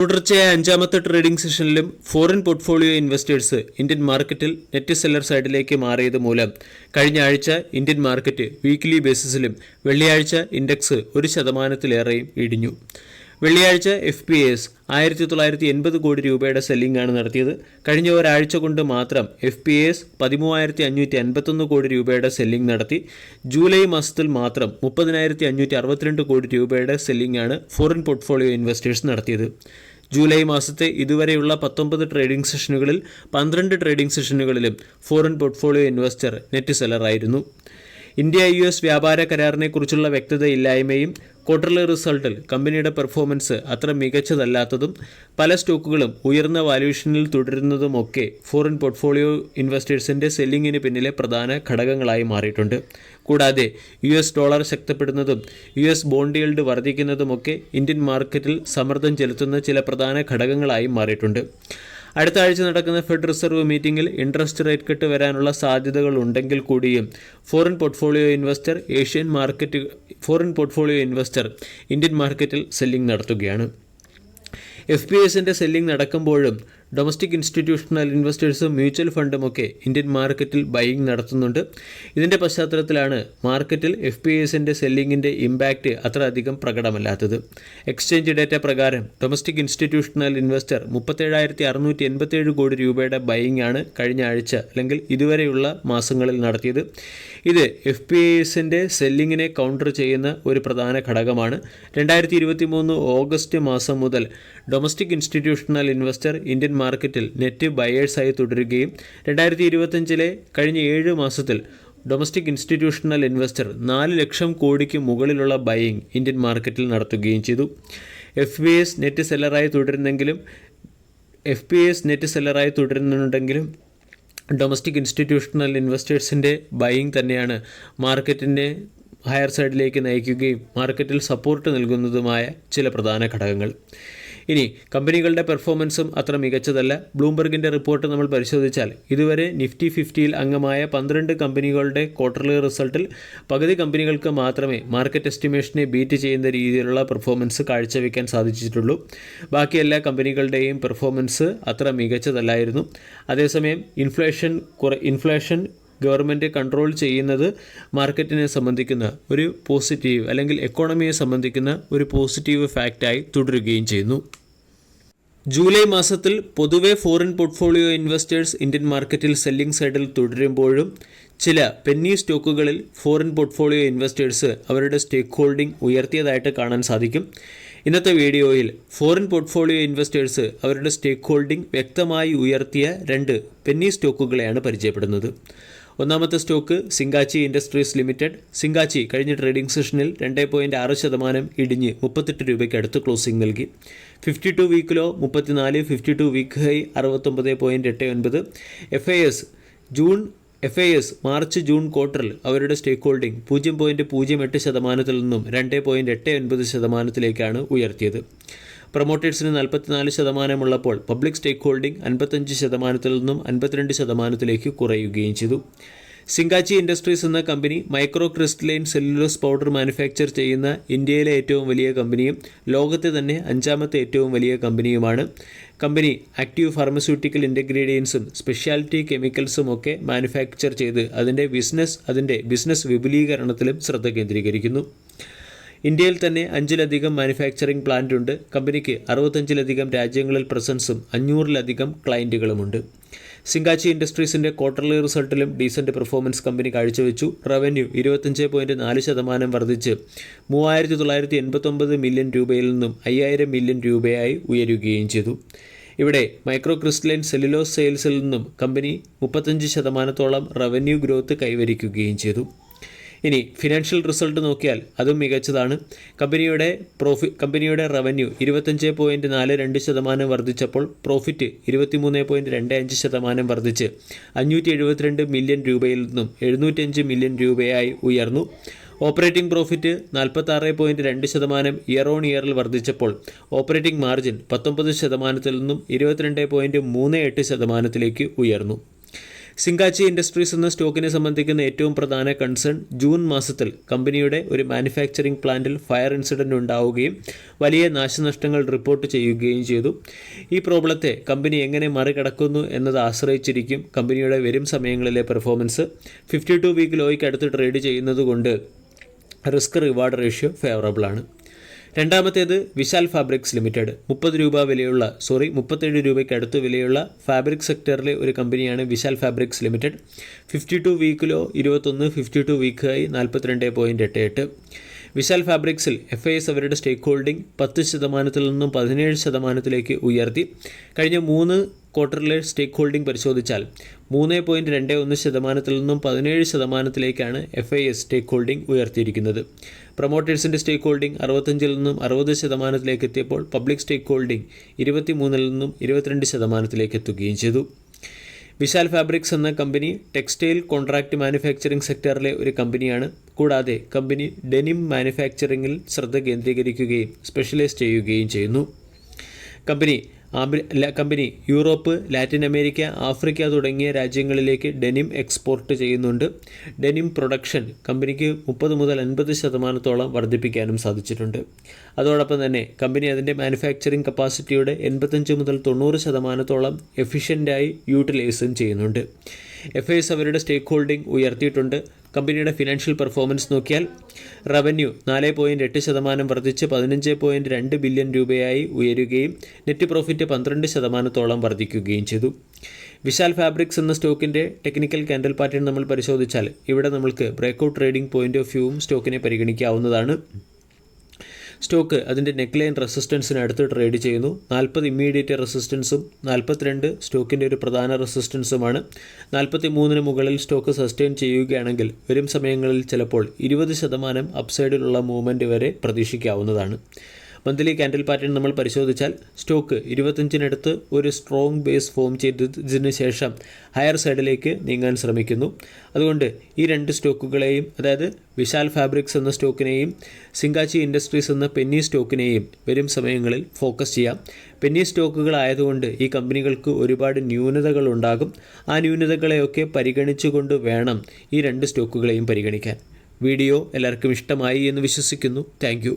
തുടർച്ചയായ അഞ്ചാമത്തെ ട്രേഡിംഗ് സെഷനിലും ഫോറിൻ പോർട്ട്ഫോളിയോ ഇൻവെസ്റ്റേഴ്സ് ഇന്ത്യൻ മാർക്കറ്റിൽ നെറ്റ് സെല്ലർ സൈഡിലേക്ക് മാറിയത് മൂലം കഴിഞ്ഞ ആഴ്ച ഇന്ത്യൻ മാർക്കറ്റ് വീക്ക്ലി ബേസിസിലും വെള്ളിയാഴ്ച ഇൻഡെക്സ് ഒരു ശതമാനത്തിലേറെയും ഇടിഞ്ഞു. വെള്ളിയാഴ്ച എഫ് പി എസ് ആയിരത്തി തൊള്ളായിരത്തി എൺപത് കോടി രൂപയുടെ സെല്ലിംഗാണ് നടത്തിയത്. കഴിഞ്ഞ ഒരാഴ്ച കൊണ്ട് മാത്രം എഫ് പി എസ് പതിമൂവായിരത്തി അഞ്ഞൂറ്റി അൻപത്തൊന്ന് കോടി രൂപയുടെ സെല്ലിംഗ് നടത്തി. ജൂലൈ മാസത്തിൽ മാത്രം മുപ്പതിനായിരത്തി അഞ്ഞൂറ്റി അറുപത്തിരണ്ട് കോടി രൂപയുടെ സെല്ലിംഗാണ് ഫോറിൻ പോർട്ട്ഫോളിയോ ഇൻവെസ്റ്റേഴ്സ് നടത്തിയത്. ജൂലൈ മാസത്തെ ഇതുവരെയുള്ള പത്തൊമ്പത് ട്രേഡിംഗ് സെഷനുകളിൽ പന്ത്രണ്ട് ട്രേഡിംഗ് സെഷനുകളിലും ഫോറിൻ പോർട്ട്ഫോളിയോ ഇൻവെസ്റ്റർ നെറ്റ് സെല്ലറായിരുന്നു ഇന്ത്യ യു എസ് വ്യാപാര കരാറിനെക്കുറിച്ചുള്ള വ്യക്തതയില്ലായ്മയും ക്വാർട്ടർലി റിസൾട്ടിൽ കമ്പനിയുടെ പെർഫോമൻസ് അത്ര മികച്ചതല്ലാത്തതും പല സ്റ്റോക്കുകളും ഉയർന്ന വാല്യൂഷനിൽ തുടരുന്നതുമൊക്കെ ഫോറിൻ പോർട്ട്ഫോളിയോ ഇൻവെസ്റ്റേഴ്സിന്റെ സെല്ലിങ്ങിന് പിന്നിലെ പ്രധാന ഘടകങ്ങളായി മാറിയിട്ടുണ്ട്. കൂടാതെ യു എസ് ഡോളർ ശക്തപ്പെടുന്നതും യു എസ് ബോണ്ട് yield വർദ്ധിക്കുന്നതുമൊക്കെ ഇന്ത്യൻ മാർക്കറ്റിൽ സമ്മർദ്ദം ചെലുത്തുന്ന ചില പ്രധാന ഘടകങ്ങളായി മാറിയിട്ടുണ്ട്. അടുത്ത ആഴ്ച നടക്കുന്ന ഫെഡ് റിസർവ് മീറ്റിംഗിൽ ഇൻട്രസ്റ്റ് റേറ്റ് കട്ട് വരാനുള്ള സാധ്യതകൾ ഉണ്ടെങ്കിൽ കൂടിയും foreign portfolio investor Asian market foreign portfolio investor Indian മാർക്കറ്റിൽ സെല്ലിംഗ് നടത്തുകയാണ്. എഫ് പി എസിന്റെ സെല്ലിംഗ് നടക്കുമ്പോഴും ഡൊമസ്റ്റിക് ഇൻസ്റ്റിറ്റ്യൂഷണൽ ഇൻവെസ്റ്റേഴ്സും മ്യൂച്വൽ ഫണ്ടും ഒക്കെ ഇന്ത്യൻ മാർക്കറ്റിൽ ബൈയിങ് നടത്തുന്നുണ്ട്. ഇതിന്റെ പശ്ചാത്തലത്തിലാണ് മാർക്കറ്റിൽ എഫ് പി എസിന്റെ സെല്ലിങ്ങിന്റെ ഇമ്പാക്റ്റ് അത്ര അധികം പ്രകടമല്ലാത്തത്. എക്സ്ചേഞ്ച് ഡേറ്റ പ്രകാരം ഡൊമസ്റ്റിക് ഇൻസ്റ്റിറ്റ്യൂഷണൽ ഇൻവെസ്റ്റർ മുപ്പത്തേഴായിരത്തി അറുന്നൂറ്റി എൺപത്തേഴ് കോടി രൂപയുടെ ബൈയിങ് ആണ് കഴിഞ്ഞ ആഴ്ച അല്ലെങ്കിൽ ഇതുവരെയുള്ള മാസങ്ങളിൽ നടത്തിയത്. ഇത് എഫ് പി എസിന്റെ സെല്ലിങ്ങിനെ കൗണ്ടർ ചെയ്യുന്ന ഒരു പ്രധാന ഘടകമാണ്. രണ്ടായിരത്തി ഇരുപത്തി മൂന്ന് ഓഗസ്റ്റ് മാസം മുതൽ ഡൊമസ്റ്റിക് ഇൻസ്റ്റിറ്റ്യൂഷണൽ ഇൻവെസ്റ്റർ ഇന്ത്യൻ മാർക്കറ്റിൽ നെറ്റ് ബയേഴ്സായി തുടരുകയും രണ്ടായിരത്തി ഇരുപത്തഞ്ചിലെ കഴിഞ്ഞ ഏഴ് മാസത്തിൽ ഡൊമസ്റ്റിക് ഇൻസ്റ്റിറ്റ്യൂഷണൽ ഇൻവെസ്റ്റർ നാല് ലക്ഷം കോടിക്ക് മുകളിലുള്ള ബയിങ് ഇന്ത്യൻ മാർക്കറ്റിൽ നടത്തുകയും ചെയ്തു. എഫ് ബി എസ് നെറ്റ് സെല്ലറായി തുടരുന്നെങ്കിലും എഫ് പി എസ് നെറ്റ് സെല്ലറായി തുടരുന്നുണ്ടെങ്കിലും ഡൊമസ്റ്റിക് ഇൻസ്റ്റിറ്റ്യൂഷണൽ ഇൻവെസ്റ്റേഴ്സിന്റെ ബയിങ് തന്നെയാണ് മാർക്കറ്റിന്റെ ഹയർ സൈഡിലേക്ക് നയിക്കുകയും മാർക്കറ്റിൽ സപ്പോർട്ട് നൽകുന്നതുമായ ചില പ്രധാന ഘടകങ്ങൾ. ഇനി കമ്പനികളുടെ പെർഫോമൻസും അത്ര മികച്ചതല്ല. ബ്ലൂംബർഗിന്റെ റിപ്പോർട്ട് നമ്മൾ പരിശോധിച്ചാൽ ഇതുവരെ നിഫ്റ്റി ഫിഫ്റ്റിയിൽ അംഗമായ പന്ത്രണ്ട് കമ്പനികളുടെ ക്വാർട്ടർലി റിസൾട്ടിൽ പകുതി കമ്പനികൾക്ക് മാത്രമേ മാർക്കറ്റ് എസ്റ്റിമേഷനെ ബീറ്റ് ചെയ്യുന്ന രീതിയിലുള്ള പെർഫോമൻസ് കാഴ്ചവെക്കാൻ സാധിച്ചിട്ടുള്ളൂ. ബാക്കി എല്ലാ കമ്പനികളുടെയും പെർഫോമൻസ് അത്ര മികച്ചതല്ലായിരുന്നു. അതേസമയം ഇൻഫ്ലേഷൻ കുറ ഇൻഫ്ലേഷൻ ഗവൺമെന്റ് കൺട്രോൾ ചെയ്യുന്നത് മാർക്കറ്റിനെ സംബന്ധിക്കുന്ന ഒരു പോസിറ്റീവ് അല്ലെങ്കിൽ എക്കോണമിയെ സംബന്ധിക്കുന്ന ഒരു പോസിറ്റീവ് ഫാക്റ്റായി തുടരുകയും ചെയ്യുന്നു. ജൂലൈ മാസത്തിൽ പൊതുവെ ഫോറിൻ പോർട്ട്ഫോളിയോ ഇൻവെസ്റ്റേഴ്സ് ഇന്ത്യൻ മാർക്കറ്റിൽ സെല്ലിംഗ് സൈഡിൽ തുടരുമ്പോഴും ചില പെന്നി സ്റ്റോക്കുകളിൽ ഫോറിൻ പോർട്ട്ഫോളിയോ ഇൻവെസ്റ്റേഴ്സ് അവരുടെ സ്റ്റേക്ക് ഹോൾഡിംഗ് ഉയർത്തിയതായിട്ട് കാണാൻ സാധിക്കും. ഇന്നത്തെ വീഡിയോയിൽ ഫോറിൻ പോർട്ട്ഫോളിയോ ഇൻവെസ്റ്റേഴ്സ് അവരുടെ സ്റ്റേക്ക് ഹോൾഡിംഗ് വ്യക്തമായി ഉയർത്തിയ രണ്ട് പെന്നി സ്റ്റോക്കുകളെയാണ് പരിചയപ്പെടുന്നത്. ഒന്നാമത്തെ stock Singachi Industries Limited. Singachi കഴിഞ്ഞ ട്രേഡിംഗ് സെഷനിൽ രണ്ട് പോയിന്റ് ആറ് ശതമാനം ഇടിഞ്ഞ് മുപ്പത്തെട്ട് രൂപയ്ക്ക് അടുത്ത് ക്ലോസിംഗ് നൽകി. ഫിഫ്റ്റി ടു വീക്കിലോ മുപ്പത്തിനാല് ഫിഫ്റ്റി ടു വീക്ക് ഹൈ അറുപത്തൊമ്പത് പോയിന്റ് എട്ട് ഒൻപത്. F I S June F I S March June ക്വാർട്ടറിൽ അവരുടെ സ്റ്റേക്ക് ഹോൾഡിംഗ് പൂജ്യം പോയിന്റ് പൂജ്യം എട്ട് ശതമാനത്തിൽ നിന്നും രണ്ട് പോയിന്റ് എട്ട് ഒൻപത് ശതമാനത്തിലേക്കാണ് ഉയർത്തിയത്. പ്രൊമോട്ടേഴ്സിന് നാൽപ്പത്തിനാല് ശതമാനമുള്ളപ്പോൾ പബ്ലിക് സ്റ്റേക്ക് ഹോൾഡിംഗ് അൻപത്തഞ്ച് ശതമാനത്തിൽ നിന്നും അൻപത്തിരണ്ട് ശതമാനത്തിലേക്ക് കുറയുകയും ചെയ്തു. സിംഗാച്ചി ഇൻഡസ്ട്രീസ് എന്ന company micro crystalline cellulose powder manufacture ചെയ്യുന്ന ഇന്ത്യയിലെ ഏറ്റവും വലിയ കമ്പനിയും ലോകത്തെ തന്നെ അഞ്ചാമത്തെ ഏറ്റവും വലിയ കമ്പനിയുമാണ്. കമ്പനി ആക്റ്റീവ് ഫാർമസ്യൂട്ടിക്കൽ ഇന്റഗ്രീഡിയൻസും സ്പെഷ്യാലിറ്റി കെമിക്കൽസും ഒക്കെ മാനുഫാക്ചർ ചെയ്ത് അതിന്റെ ബിസിനസ് അതിന്റെ ബിസിനസ് വിപുലീകരണത്തിലും ശ്രദ്ധ കേന്ദ്രീകരിക്കുന്നു. ഇന്ത്യയിൽ തന്നെ അഞ്ചിലധികം മാനുഫാക്ചറിംഗ് പ്ലാന്റ് ഉണ്ട്. കമ്പനിക്ക് അറുപത്തഞ്ചിലധികം രാജ്യങ്ങളിൽ പ്രസൻസും അഞ്ഞൂറിലധികം ക്ലയന്റുകളുമുണ്ട് സിംഗാച്ചി ഇൻഡസ്ട്രീസിന്റെ ക്വാർട്ടർലി റിസൾട്ടിലും ഡീസന്റ് പെർഫോമൻസ് കമ്പനി കാഴ്ചവെച്ചു. റവന്യൂ ഇരുപത്തഞ്ച് പോയിന്റ് നാല് ശതമാനം വർദ്ധിച്ച് മൂവായിരത്തി തൊള്ളായിരത്തി എൺപത്തൊമ്പത് മില്യൺ രൂപയിൽ നിന്നും അയ്യായിരം മില്യൺ രൂപയായി ഉയരുകയും ചെയ്തു. ഇവിടെ മൈക്രോ ക്രിസ്റ്റലൈൻ സെല്ലുലോസ് സെയിൽസിൽ നിന്നും കമ്പനി മുപ്പത്തഞ്ച് ശതമാനത്തോളം റവന്യൂ ഗ്രോത്ത് കൈവരിക്കുകയും ചെയ്തു. ഇനി ഫിനാൻഷ്യൽ റിസൾട്ട് നോക്കിയാൽ അതും മികച്ചതാണ്. കമ്പനിയുടെ പ്രോഫി കമ്പനിയുടെ റവന്യൂ ഇരുപത്തഞ്ച് പോയിന്റ് നാല് രണ്ട് ശതമാനം വർദ്ധിച്ചപ്പോൾ പ്രോഫിറ്റ് ഇരുപത്തിമൂന്ന് പോയിന്റ് രണ്ട് അഞ്ച് ശതമാനം വർദ്ധിച്ച് അഞ്ഞൂറ്റി എഴുപത്തിരണ്ട് മില്യൺ രൂപയിൽ നിന്നും എഴുന്നൂറ്റഞ്ച് മില്യൺ രൂപയായി ഉയർന്നു. ഓപ്പറേറ്റിംഗ് പ്രോഫിറ്റ് നാൽപ്പത്താറ് പോയിന്റ് രണ്ട് ശതമാനം ഇയർ ഓൺ ഇയറിൽ വർദ്ധിച്ചപ്പോൾ ഓപ്പറേറ്റിംഗ് മാർജിൻ പത്തൊമ്പത് ശതമാനത്തിൽ നിന്നും ഇരുപത്തിരണ്ട് പോയിന്റ് മൂന്ന് എട്ട് ശതമാനത്തിലേക്ക് ഉയർന്നു. സിങ്കാച്ചി ഇൻഡസ്ട്രീസ് എന്ന സ്റ്റോക്കിനെ സംബന്ധിക്കുന്ന ഏറ്റവും പ്രധാന കൺസേൺ ജൂൺ മാസത്തിൽ കമ്പനിയുടെ ഒരു മാനുഫാക്ചറിംഗ് പ്ലാന്റിൽ ഫയർ ഇൻസിഡന്റ് ഉണ്ടാവുകയും വലിയ നാശനഷ്ടങ്ങൾ റിപ്പോർട്ട് ചെയ്യുകയും ചെയ്തു. ഈ പ്രോബ്ലത്തെ കമ്പനി എങ്ങനെ മറികടക്കുന്നു എന്നത് ആശ്രയിച്ചിരിക്കും കമ്പനിയുടെ വരും സമയങ്ങളിലെ പെർഫോമൻസ് ഫിഫ്റ്റി ടു വീക്ക് ലോയ്ക്ക് അടുത്ത് ട്രേഡ് ചെയ്യുന്നത് കൊണ്ട് റിസ്ക് റിവാർഡ് റേഷ്യോ ഫേവറബിൾ ആണ്. രണ്ടാമത്തേത് വിശാൽ ഫാബ്രിക്സ് ലിമിറ്റഡ്. മുപ്പത് രൂപ വിലയുള്ള സോറി മുപ്പത്തേഴ് രൂപയ്ക്ക് അടുത്ത് വിലയുള്ള ഫാബ്രിക് സെക്ടറിലെ ഒരു കമ്പനിയാണ് Vishal fabrics limited. Fifty two വീക്കിലോ ഇരുപത്തൊന്ന് ഫിഫ്റ്റി ടു വീക്കായി നാൽപ്പത്തിരണ്ട് പോയിന്റ് എട്ട് എട്ട്. വിശാൽ ഫാബ്രിക്സിൽ എഫ് ഐ എസ് അവരുടെ സ്റ്റേക്ക് ഹോൾഡിംഗ് പത്ത് ശതമാനത്തിൽ നിന്നും പതിനേഴ് ശതമാനത്തിലേക്ക് ഉയർത്തി. കഴിഞ്ഞ മൂന്ന് ക്വാർട്ടറിലെ സ്റ്റേക്ക് ഹോൾഡിംഗ് പരിശോധിച്ചാൽ മൂന്ന് പോയിന്റ് രണ്ട് ഒന്ന് ശതമാനത്തിൽ നിന്നും പതിനേഴ് ശതമാനത്തിലേക്കാണ് F I S stake holding ഉയർത്തിയിരിക്കുന്നത്. പ്രൊമോട്ടേഴ്സിന്റെ സ്റ്റേക്ക് ഹോൾഡിംഗ് അറുപത്തഞ്ചിൽ നിന്നും അറുപത് ശതമാനത്തിലേക്ക് എത്തിയപ്പോൾ പബ്ലിക് സ്റ്റേക്ക് ഹോൾഡിംഗ് ഇരുപത്തി മൂന്നിൽ നിന്നും ഇരുപത്തിരണ്ട് ശതമാനത്തിലേക്ക് എത്തുകയും ചെയ്തു. വിശാൽ ഫാബ്രിക്സ് എന്ന കമ്പനി ടെക്സ്റ്റൈൽ കോൺട്രാക്ട് മാനുഫാക്ചറിംഗ് സെക്ടറിലെ ഒരു കമ്പനിയാണ്. കൂടാതെ കമ്പനി ഡെനിം മാനുഫാക്ചറിംഗിൽ ശ്രദ്ധ കേന്ദ്രീകരിക്കുകയും സ്പെഷ്യലൈസ് ചെയ്യുകയും ചെയ്യുന്നു. Company company Europe Latin America Africa തുടങ്ങിയ രാജ്യങ്ങളിലേക്ക് ഡെനിം എക്സ്പോർട്ട് ചെയ്യുന്നുണ്ട്. ഡെനിം പ്രൊഡക്ഷൻ കമ്പനിക്ക് മുപ്പത് മുതൽ അൻപത് ശതമാനത്തോളം വർദ്ധിപ്പിക്കാനും സാധിച്ചിട്ടുണ്ട്. അതോടൊപ്പം തന്നെ കമ്പനി അതിന്റെ മാനുഫാക്ചറിംഗ് കപ്പാസിറ്റിയുടെ എൺപത്തഞ്ച് മുതൽ തൊണ്ണൂറ് ശതമാനത്തോളം എഫിഷ്യന്റായി യൂട്ടിലൈസും ചെയ്യുന്നുണ്ട്. എഫ് എസ് അവരുടെ സ്റ്റേക്ക് ഹോൾഡിംഗ് ഉയർത്തിയിട്ടുണ്ട്. കമ്പനിയുടെ ഫിനാൻഷ്യൽ പെർഫോമൻസ് നോക്കിയാൽ റവന്യൂ നാല് പോയിന്റ് എട്ട് ശതമാനം വർദ്ധിച്ച് പതിനഞ്ച് പോയിന്റ് രണ്ട് ബില്യൺ രൂപയായി ഉയരുകയും നെറ്റ് പ്രോഫിറ്റ് പന്ത്രണ്ട് ശതമാനത്തോളം വർദ്ധിക്കുകയും ചെയ്തു. വിശാൽ ഫാബ്രിക്സ് എന്ന സ്റ്റോക്കിന്റെ ടെക്നിക്കൽ കാൻഡൽ പാറ്റേൺ നമ്മൾ പരിശോധിച്ചാൽ ഇവിടെ നമ്മൾക്ക് ബ്രേക്കൗട്ട് ട്രേഡിംഗ് പോയിന്റ് ഓഫ് വ്യൂവും സ്റ്റോക്കിനെ പരിഗണിക്കാവുന്നതാണ്. സ്റ്റോക്ക് അതിന്റെ നെക്ക് ലൈൻ റെസിസ്റ്റൻസിന് അടുത്ത് ട്രേഡ് ചെയ്യുന്നു. നാൽപ്പത് ഇമ്മീഡിയറ്റ് റെസിസ്റ്റൻസും നാൽപ്പത്തിരണ്ട് സ്റ്റോക്കിന്റെ ഒരു പ്രധാന റെസിസ്റ്റൻസുമാണ്. നാൽപ്പത്തി മൂന്നിന് മുകളിൽ സ്റ്റോക്ക് സസ്റ്റെയിൻ ചെയ്യുകയാണെങ്കിൽ വരും സമയങ്ങളിൽ ചിലപ്പോൾ ഇരുപത് ശതമാനം അപ്സൈഡിലുള്ള മൂവ്മെന്റ് വരെ പ്രതീക്ഷിക്കാവുന്നതാണ്. മന്ത്ലി കാൻഡിൽ പാറ്റേൺ നമ്മൾ പരിശോധിച്ചാൽ സ്റ്റോക്ക് ഇരുപത്തഞ്ചിനടുത്ത് ഒരു സ്ട്രോങ് ബേസ് ഫോം ചെയ്തതിന് ശേഷം ഹയർ സൈഡിലേക്ക് നീങ്ങാൻ ശ്രമിക്കുന്നു. അതുകൊണ്ട് ഈ രണ്ട് സ്റ്റോക്കുകളെയും അതായത് വിശാൽ ഫാബ്രിക്സ് എന്ന സ്റ്റോക്കിനെയും സിംഗാച്ചി ഇൻഡസ്ട്രീസ് എന്ന പെന്നി സ്റ്റോക്കിനെയും വരും സമയങ്ങളിൽ ഫോക്കസ് ചെയ്യാം. പെന്നി സ്റ്റോക്കുകളായതുകൊണ്ട് ഈ കമ്പനികൾക്ക് ഒരുപാട് ന്യൂനതകൾ ഉണ്ടാകും. ആ ന്യൂനതകളെയൊക്കെ പരിഗണിച്ചുകൊണ്ട് വേണം ഈ രണ്ട് സ്റ്റോക്കുകളെയും പരിഗണിക്കാൻ. വീഡിയോ എല്ലാവർക്കും ഇഷ്ടമായി എന്ന് വിശ്വസിക്കുന്നു. താങ്ക്